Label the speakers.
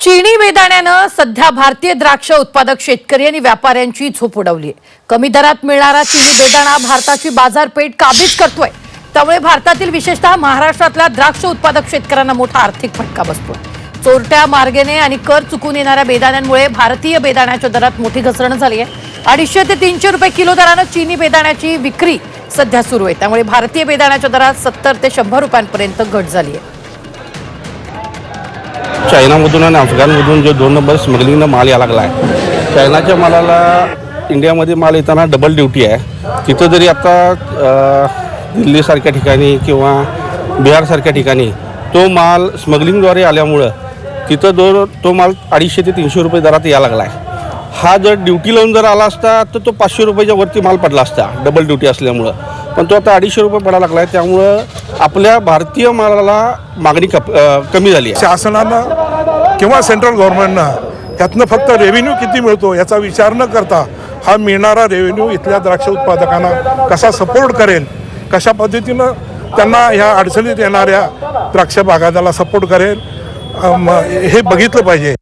Speaker 1: चिनी बेदाण्यानं सध्या भारतीय द्राक्ष उत्पादक शेतकरी आणि व्यापाऱ्यांची झोप उडवली आहे कमी दरात मिळणारा चिनी बेदाणा भारताची बाजारपेठ काबीज करतोय. त्यामुळे भारतातील विशेषतः महाराष्ट्रातल्या द्राक्ष उत्पादक शेतकऱ्यांना मोठा आर्थिक फटका बसतोय. चोरट्या मार्गेने आणि कर चुकून येणाऱ्या बेदाण्यांमुळे भारतीय बेदाण्याच्या दरात मोठी घसरण झाली आहे अडीचशे ते तीनशे रुपये किलो दरानं चिनी बेदाण्याची विक्री सध्या सुरू आहे. त्यामुळे भारतीय बेदाण्याच्या दरात सत्तर ते शंभर रुपयांपर्यंत घट झाली आहे
Speaker 2: चायनामधून आणि अफगाणमधून जो दोन नंबर स्मगलिंगनं माल यायला लागला आहे. चायनाच्या मालाला इंडियामध्ये माल येताना डबल ड्युटी आहे. तिथं जरी आता दिल्लीसारख्या ठिकाणी किंवा बिहारसारख्या ठिकाणी तो माल स्मगलिंगद्वारे आल्यामुळं तिथं दो तो माल अडीचशे ते तीनशे रुपये दरात यायला लागला आहे. हा जर ड्युटी लावून जर आला असता तर तो पाचशे रुपयाच्या वरती माल पडला असता डबल ड्युटी असल्यामुळं. पण तो आता अडीचशे रुपये पडायला लागला आहे त्यामुळं आपल्या भारतीय मालाला मागणी कप कमी झाली आहे.
Speaker 3: शासनानं किंवा सेंट्रल गव्हर्नमेंटनं त्यातनं फक्त रेव्हेन्यू किती मिळतो याचा विचार न करता हा मिळणारा रेव्हेन्यू इथल्या द्राक्ष उत्पादकांना कसा सपोर्ट करेल कशा पद्धतीनं त्यांना ह्या अडचणीत येणाऱ्या द्राक्ष बागायताला सपोर्ट करेल हे बघितलं पाहिजे.